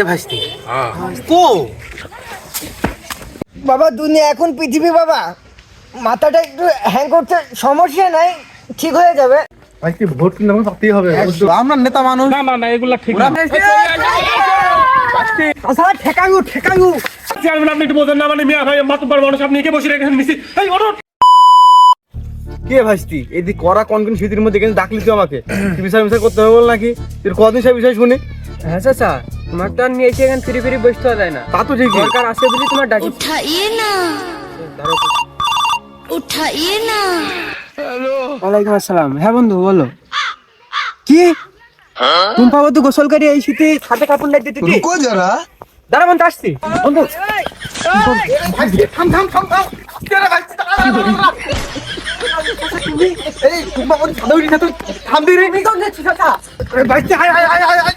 এ ভাইস্তি কো? বাবা দুনিয়া এখন পৃথিবী বাবা। মাথাটা একটু হ্যাং করছে সমস্যা নাই ঠিক হয়ে যাবে। ভোট কিন্তু আমাকে পাতেই হবে আমরা নেতা মানুষ। না না না এগুলা ঠিক না। আচ্ছা ঠেকাঙ্গু ঠেকাঙ্গু চেয়ারম্যান আপনি একটু বোঝেন না মানে মিয়া ভাই মাতুব্বার মানুষ আপনি কে বসে রেখেছেন নিচে এই ওঠো। কে ভাইস্তি? এদিক করা কোন কোন স্মৃতির মধ্যে কিন্তু ডাকলি তুই আমাকে। বিচার বিচার করতে হবে বল নাকি? তুই কদিন সে বিষয় শুনি। হ্যাঁ চাচা। তোমার তো আর নিয়ে এসে এখানে ফিরে ফিরে বসতে হয় না। তা তো ঠিকই। দরকার আছে বলে তোমার ডাকি। উঠাইয়ে না। উঠাইয়ে না। হ্যালো। ওয়ালাইকুম আসসালাম। হ্যাঁ বন্ধু বলো। কি? টুম্পা বন্ধু গোসল করে এই শীতে হাতে কাপড় লাগিয়ে দিতে কো যারা। দাঁড়া বন্ধু আসছি। বন্ধু। থাম থাম থাম থাম। এই টুম্পা বন্ধু থাম দিয়ে রে। থাম দিয়ে রে বাইতে আয় আয় আয় আয়।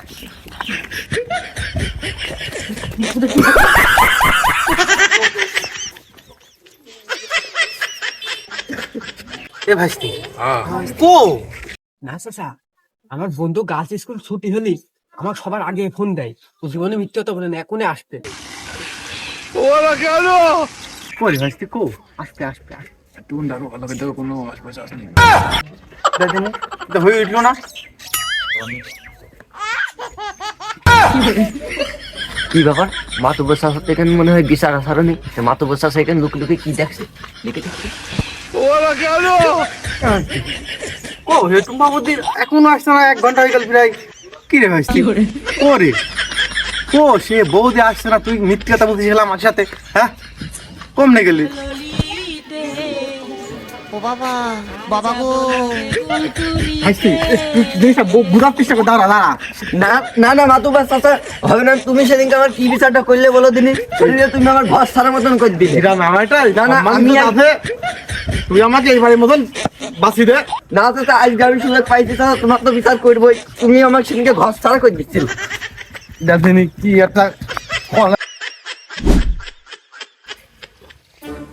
এ ভাইস্তি। কো? না চাচা আমার বন্ধু গার্লস স্কুল ছুটি হলি আমার সবার আগে ফোন দেয়। ও জীবনে মিথ্যে তো বলে না এখনই আসতে করি ভাইস্তি কো? আসতে আসতে আসতে দেখেন এটা হয়ে উঠল না? কি ব্যাপার? মাতু শাসক এখানে মনে হয় বিচার আসারও নেই। মাতু শাসক এখানে লুকে লুকে কি দেখছে? দেখে দেখছে টুম্পা বুদ্ধি এখনও আসছে না এক ঘণ্টা হয়ে গেল প্রায়। কি রে ভাই ও রে। ও সে বৌদি আসছে না তুই মিথ্যে কথা বলতেছিলাম আমার সাথে হ্যাঁ? কম নে গেলি? ভাইস্তি তুই জিনিসটা বুঝার চেষ্টা কর দাঁড়া দাঁড়া। না না না শাসক হবে না তুমি সেদিনকে আমার কি বিচারটা করলে বলো দিনি? সেদিনকে তুমি আমার ঘর সারা মতন করে দিলে। মামাটা না, না, আমি আছে। তুই আমাকে এইবারের মতন বাঁচি দে। না তো আজকে আমি সুযোগ পাইছি তো তোমার তো বিচার করবোই। তুমি আমার সেদিনকে ঘর সারা করে দিচ্ছিল। দেখেনি কি একটা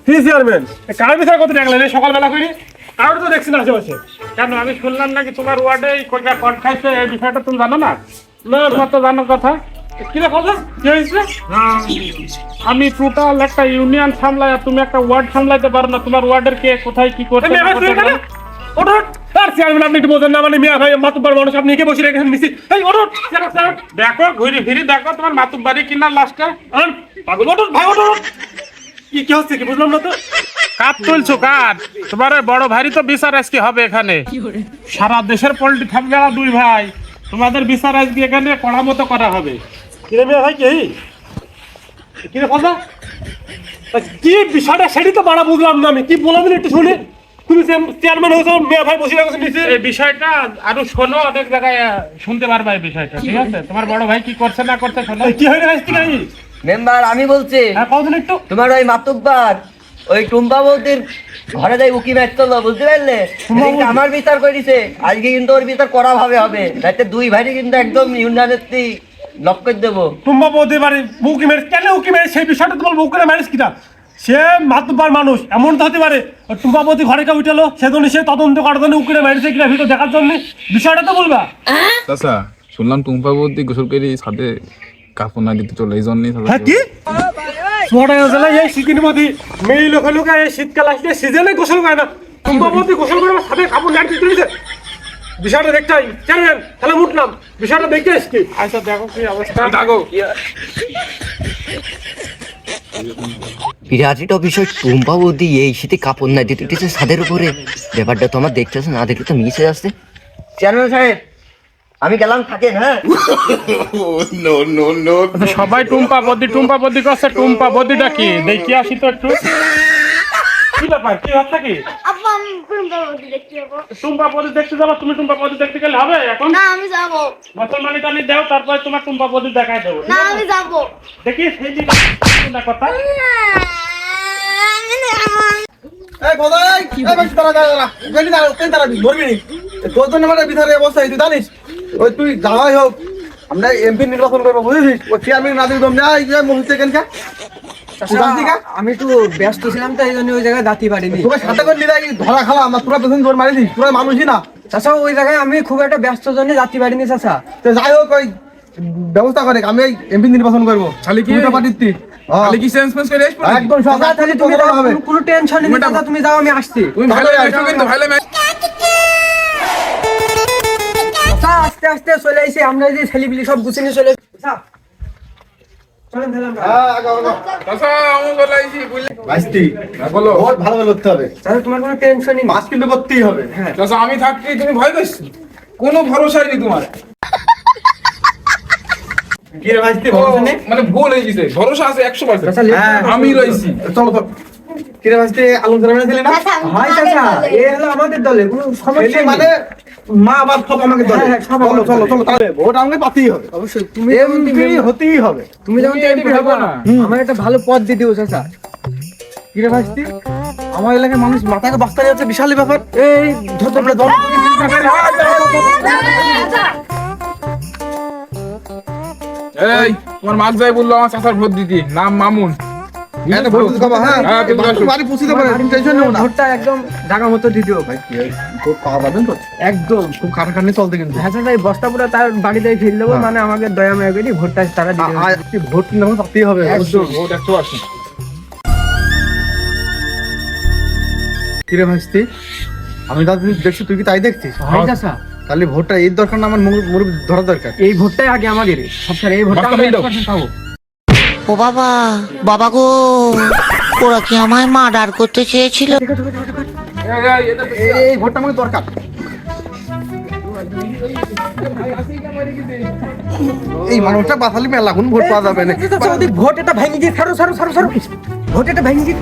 কি চেয়ারম্যান কার বিচার করতে ডাকলেন এই সকালবেলা করি কারোর তো দেখছি না আশেপাশে। কেন? আমি শুনলাম নাকি তোমার ওয়ার্ডে এই কোনটা এই বিষয়টা তুমি জানো না? না তোমার তো জানার কথা? কি কথা কি হয়েছে? আমি টোটাল একটা ইউনিয়ন সামলাই আর তুমি একটা ওয়ার্ড সামলাইতে পারো না। তোমার ওয়ার্ডের কে কোথায় কি করছে না করছে না। ওঠো আর চেয়ারম্যান আপনি একটু বোঝেন না মানে মিয়া ভাই মাতুব্বার মানুষ আপনি কে বসে রেখেছেন এই ওঠো। দেখো ঘুরে ফিরে দেখো তোমার মাতুব্বাড়ি কিনার লাস্টে পাগল ওঠো ভাই ওঠো ওঠো। কি কি হচ্ছে কি বুঝলাম না তো? কাপ তুলছো কার তোমার বড় ভাইরই তো বিচার আজকে হবে এখানে। সারা দেশের পোল্ট্রি থাকবে আর দুই ভাই। তোমাদের বিচার আজকে এখানে কড়া মতো করা হবে। কিরে মেয়ে ভাই কি? কিরে কথা কি বিষয়টা সেটি তো বাড়া বুঝলাম না আমি। কি বললাম একটু শুনে। তুমি চেয়ারম্যান হয়েছো মেয়ে ভাই বসে রাখছো নিচে। এই বিষয়টা আরও শোনো অনেক জায়গায় শুনতে পারবা এই বিষয়টা ঠিক আছে? তোমার বড় ভাই কি করছে না করছে শোনো। কি হয়ে গেছে কি নাই? মেম্বার আমি বলছি হ্যাঁ কতদিন একটু। তোমার ওই মাতুব্বার ওই টুম্পা বৌদির ঘরে যাই উকি ম্যাচ চলল বুঝতে পারলে? সেদিনকে আমার বিচার করেছে আজকে কিন্তু ওর বিচার করা ভাবে হবে। তাইতে দুই ভাইরে কিন্তু একদম ইউনিয়নের লক করে দেবো। টুম্বা বৌদি বাড়ি উকি কেন উকি মেরে সেই বিষয়টা তোমার ম্যারেজ কিনা সে মাতুব্বার মানুষ এমন তো হতে পারে। টুম্বা বৌদি ঘরে কেউ উঠেলো সেজন্য সে তদন্ত করার জন্য উকিলে মেরেছে কিনা ভিডিও দেখার জন্য। বিষয়টা তো বলবা। চাচা শুনলাম টুম্পা বৌদি গোসল করে সাথে কাপড় না দিতে চলে এই জন্যই হ্যাঁ কি? জেলা এই শীতের মধ্যে মেয়ে লোকে লোকে এই শীতকাল আসলে সিজনে গোসল করে না। বৌদি গোসল করে সাথে কাপড় নাড়তে দিয়েছে বিষয়টা দেখতে হয়। জানেন তাহলে উঠলাম বিষয়টা দেখতে এসছি। আচ্ছা দেখো কি অবস্থা। দেখো বিরাটিটা বিষয় এই শীতে কাপড় না দিতে দিতেছে ছাদের উপরে। ব্যাপারটা তো আমার দেখতেছে না দেখলে তো মিশে আসছে চেয়ারম্যান সাহেব আমি গেলাম থাকেন হ্যাঁ? আচ্ছা, সবাই টুম্পা বদি টুম্পা বদি করছে টুম্পা বদিটা কি? দেখি আসি তো একটু। কি ব্যাপার কি হচ্ছে কি? টুম্পা দেখতে যাব। বদি দেখতে যাব? তুমি টুম্পা বদি দেখতে গেলে হবে এখন? না আমি যাব। বোতল মানি টানি দেও তারপরে তোমার টুম্পা বদি দেখাই দেবো না আমি যাব। দেখি সেই দিন না কথা। এই কোথায়? এই ভাইস্তি দাঁড়া দাঁড়া দাঁড়া দাঁড়া তুই নি। তোর জন্য মানে বিচারের অবস্থা তুই জানিস? ওই তুই যাওয়াই হোক। আমরা এমপি নির্বাচন করব বুঝেছিস? ওই চেয়ারম্যান না এই কেনকা আমি একটু ব্যস্ত ছিলাম তো এই জন্য ওই জায়গায় দাঁতি পারিনি। তোকে সাথে করে নিয়ে ধরা খালা আমার তোরা পেছন জোর তোরা মানুষই না। চাচা ওই জায়গায় আমি খুব একটা ব্যস্ত জন্য যাত্রী পারিনি চাচা। তো যাই হোক ওই ব্যবস্থা করে আমি এমপি নির্বাচন করব। খালি কি? দুটো পার্টির তি। হ্যাঁ। কি চেঞ্জ ফেঞ্জ করে আসব? একদম তুমি যাও, কোনো- কোনো টেনশন নেই তুমি তুমি যাও আমি আসছি। তুমি ভালো আছো কিন্তু ভালো ম্যাচ আস্তে আস্তে চলে এসে আমরা যে ছেলেপিলি সব গুছিয়ে নিয়ে চলে। হ্যাঁ, আমি আইছি থাকতে তুমি ভয় করছ কোনো ভরসাই নেই তোমার? মানে ভুল হয়ে গেছে। ভরসা আছে একশো পার্সেন্ট। লেট হ্যাঁ। আমি রয়েছি চলো। তো কি আলম জানাবেন ছিলি না? চাচা, এ হলো আমাদের দলে কোনো সমস্যা মানে মা বাপ সব আমাকে দলে। সব চলো চলো চলো তাহলে ভোট আমাকে পাতেই হবে। অবশ্যই তুমি এমপি হতেই হবে। তুমি যেমন এমপি এমপি হবা হবা না। আমার একটা ভালো পদ দিয়ে দিও চাচা। কি রে আমার এলাকার মানুষ মাথাকে বস্তা যাচ্ছে বিশাল ব্যাপার। এই ধর তোমরা ধর। এই তোমার মাছ যাই বলল আমার চাচার ভোট দিতি। নাম মামুন। একদম একদম খুব কাটাকাটি চলতে কিন্তু। হ্যাঁ চাচা বস্তা পুরো তার বাড়িতে ফেল দেবো মানে আমাকে দয়া মায়া করি ভোটটা তারা দিয়ে দেবে। আ- আ- ভোট হবে একদম। ভোট একশো পার্সেন্ট কি রে আমি দেখছি তুই কি তাই দেখছিস? হয় তাহলে ভোটটা এর দরকার না আমার মুরুব ধরা দরকার। এই ভোটটাই আগে আমাদের। সবসময় এই ভোটটা বাস্তা আমরা ফেল দাও। 100% পাবো ও বাবা বাবা গো ওরা কি আমায় মার্ডার করতে চেয়েছিল? এই, ভোটটা আমাকে দরকার। এই মানুষটা বাঁচালি মেলা এখন ভোট পাওয়া যাবে না। ভোট এটা ভেঙে দিয়ে ছাড়ো ছাড়ো ছাড়ো ছাড়ো। ভোট এটা ভেঙে দিয়ে।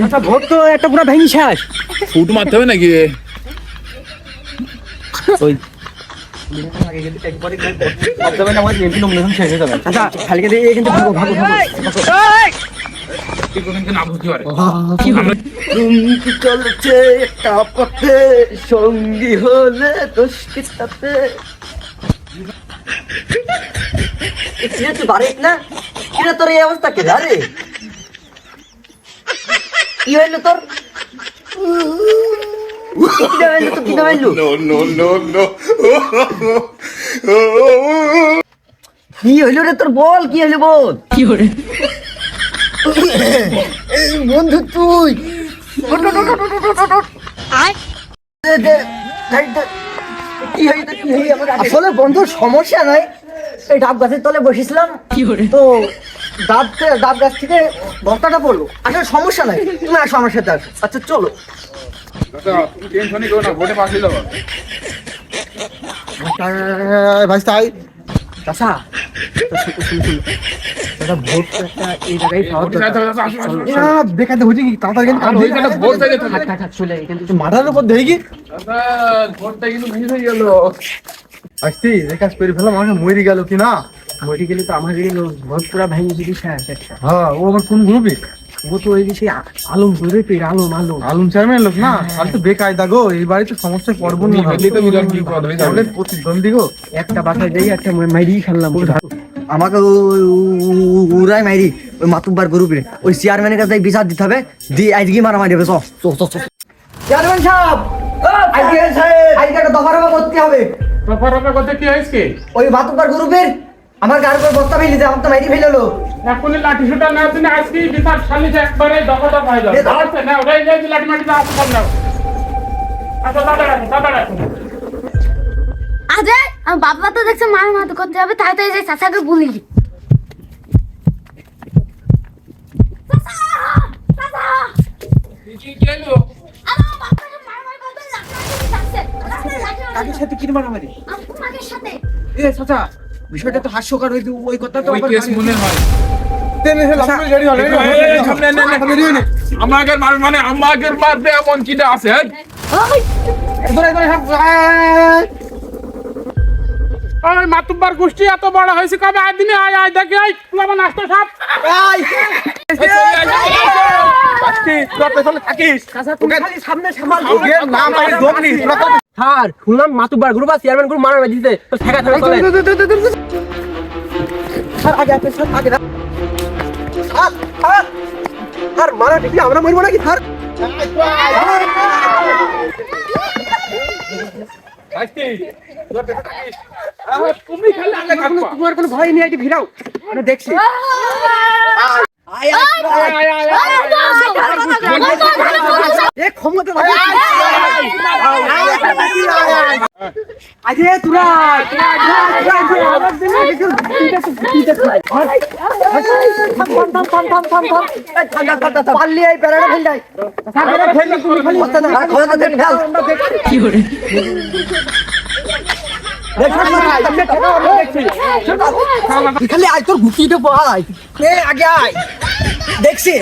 চাচা ভোট? তো একটা পুরো ভেঙে শেষ। ফুট মারতে হবে নাকি? যাবে সঙ্গী হলে দুষ্কৃতাতে তুই বাড়ি না তোর এই অবস্থা কে আরে কি হইল তোর? কি হইল রে তোর বল কি হইল বল বন্ধু তুই কি হইল কি হইল আসলে বন্ধু সমস্যা নাই এই ডাব গাছের তলে বসেছিলাম তো ডাব ডাব গাছ থেকে বস্তাটা পড়ল আসলে সমস্যা নাই তুমি আসো আমার সাথে আসো আচ্ছা চলো ভাই তাই? চলে এখান থেকে মাথার উপর দেখি। আসছি এই কাজ ফেলাম আমাকে মরি গেল কি না? মরে গেলে তো আমার ভোট পুরো ভেঙে যদি হ্যাঁ ও আমার কোন গ্রুপে ও তো ওই যে সেই আলম ধরে পেয়ে আলম আলম। আলম চেয়ারম্যান লোক না? আর তো বেকায়দা গো এই বাড়িতে সমস্যায় পড়ব না মিলে তো মিলার কি পদ হয়ে যাবে আমাদের প্রতিদ্বন্দ্বী গো। একটা বাসায় যাই একটা মাইরি খেললাম। আমাকে উড়াই মাইরি ওই মাতুব্বার গ্রুপে ওই চেয়ারম্যানের কাছে বিচার দিতে হবে। দিয়ে আজকে মারামারি হবে চল চল চেয়ারম্যান সাহেব! আজকে একটা করতে হবে। করতে কি হয়েছে? ওই মাতুব্বার গ্রুপের আমার গাড়ির উপর বস্তা ফেলে দিয়ে আমার তো মাইরি ফেলে এখনই লাঠি সুটা না তুমি আজকে বিচার সালিশে একবারে দফা দফা হয়ে যাবে। এ দাও। আচ্ছা, নাও, এই যে লাঠি মাটি দাও, আসো, নাও। আচ্ছা, দাদা দাদা আমার বাবা তো দেখছে মার মাথা করতে হবে তাড়াতাড়ি যাই চাচাকে বলি। দি? কাকের সাথে কি মারামারি? সাথে। এ চাচা বিষয়টা তো হাস্যকর হইতে ওই কথা তো মনে হয়। আমাকে মার মানে আমাকে মারবে এমন কিটা আছে হ্যাঁ? ওই মাতুব্বার গোষ্ঠী এত বড় হয়েছে কবে আয় দিনে আয় আয় দেখি আয় আমার নাস্তা থাকিস সামনে সামাল দম স্যার শুনলাম মাতুবার গ্রুপ আর চেয়ারম্যান গ্রুপ মারামারি দিতে তো ঠেকা ঠেকা চলে স্যার আগে আপনি স্যার আগে স্যার স্যার স্যার মারা ঠিক আমরা মরবো নাকি স্যার তুমি খালি। তোমার কোনো ভয় নেই ভিড়াও দেখছি আজে তোরা পারলি এই প্যারাটা ফেল যায় ফেললি তুমি ফেল। খালি আয় তোর ঘুকিটা পাই এ আগে আয়। দেখছি।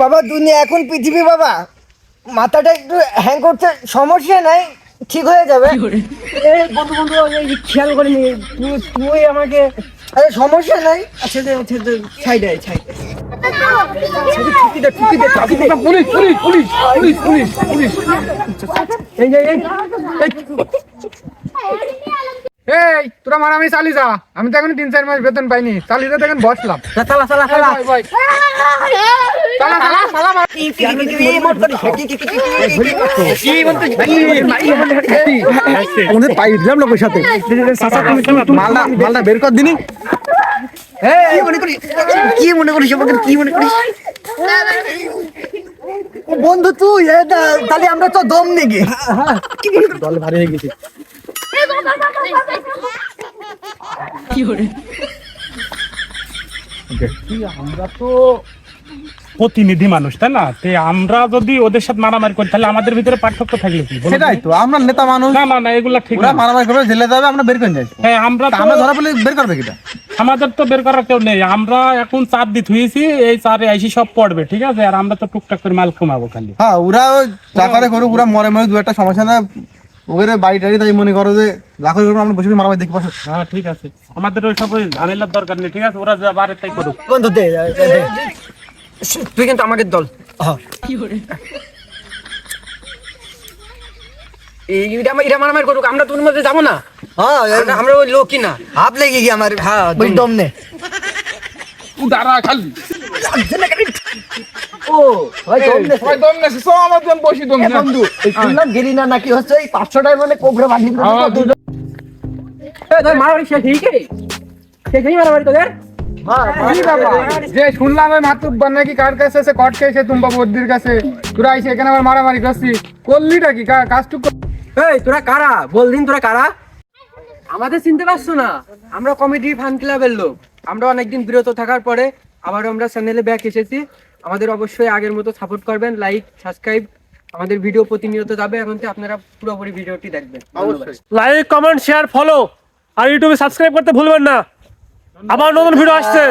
বাবা দুনিয়া এখন পৃথিবী বাবা। মাথাটা একটু হ্যাং করছে সমস্যা নাই ঠিক হয়ে যাবে। এ বন্ধু বন্ধু এই খেয়াল করিনি তুই তুই আমাকে আরে সমস্যা নাই। আচ্ছা আচ্ছা দে ছাইডে police police police police police police এই এই এই এই তোরা মারামারি চালি যা আমি তো এখন তিন চার মাস বেতন পাইনি চালি যা দেখেন বসলাম চালা চালা চালা পাই দিলাম লোকের সাথে মালটা মালটা বের কর দিনি কি মনে করিস? কি মনে করিস? আমাকে কি মনে করিস? বন্ধু তুই তাহলে আমরা তো দম নেগে দল ভারী হয়ে গেছে। আমরা তো প্রতিনিধি মানুষ তাই না? তে আমরা যদি ওদের সাথে মারামারি করি তাহলে আমাদের ভিতরে পার্থক্য থাকলে কি? সেটাই তো। আমরা নেতা মানুষ। না না না এগুলা ঠিক না। মারামারি করবে জেলে যাবে আমরা বের করে যাই হ্যাঁ আমরা আমরা ধরা পেলে বের করবে কিটা? আমাদের তো বের করার কেউ নেই। আমরা এখন চার দিত হয়েছি এই চারে আইসি সব পড়বে ঠিক আছে? আর আমরা তো টুকটাক করে মাল কমাবো খালি। হ্যাঁ ওরা যা করে করুক ওরা মরে মরে দু একটা সমস্যা না। ওদের বাড়ি টাড়ি তাই মনে করো যে লাখো করব আমরা বসে মারামারি দেখি পাশে হ্যাঁ ঠিক আছে। আমাদের ওই সব ঝামেলার দরকার নেই ঠিক আছে? ওরা যা বারে তাই করুক। বন্ধু দে। তুই কিন্তু আমাদের দল। এটা মারামারি করুক আমরা তোর মধ্যে যাব না? হ্যাঁ আমরা- আমরা ওই লোকই না। হাফ লেগে গিয়ে আমার হ্যাঁ দম নে দাঁড়া খালি। ও ওই দম নে সবাই দম নেছে সব আমার জন বসি দম বন্ধু শুনলাম গেলি না নাকি হচ্ছে এই মানে কোবরা বানিয়ে। এ, মারামারি শেষ এই কে শেষ মারামারি তোদের? যে শুনলাম ওই মাতুব্বার নাকি কার কাছে আছে কট খেয়েছে তুম্বা বদ্দির কাছে। তোরা এসে এখানে আমার মারামারি করছিস। করলিটা কি? কাজটুকু এই তোরা কারা? বল দিন তোরা কারা? আমাদের চিনতে পারছ না? আমরা কমেডি ফান ক্লাবের লোক। আমরা অনেকদিন বিরত থাকার পরে আবার আমরা চ্যানেলে ব্যাক এসেছি। আমাদের অবশ্যই আগের মতো সাপোর্ট করবেন লাইক সাবস্ক্রাইব আমাদের ভিডিও প্রতিনিয়ত যাবে এখন থেকে আপনারা পুরোপুরি ভিডিওটি দেখবেন। অবশ্যই। লাইক কমেন্ট শেয়ার ফলো আর ইউটিউবে সাবস্ক্রাইব করতে ভুলবেন না। আবার নতুন ভিডিও আসছে।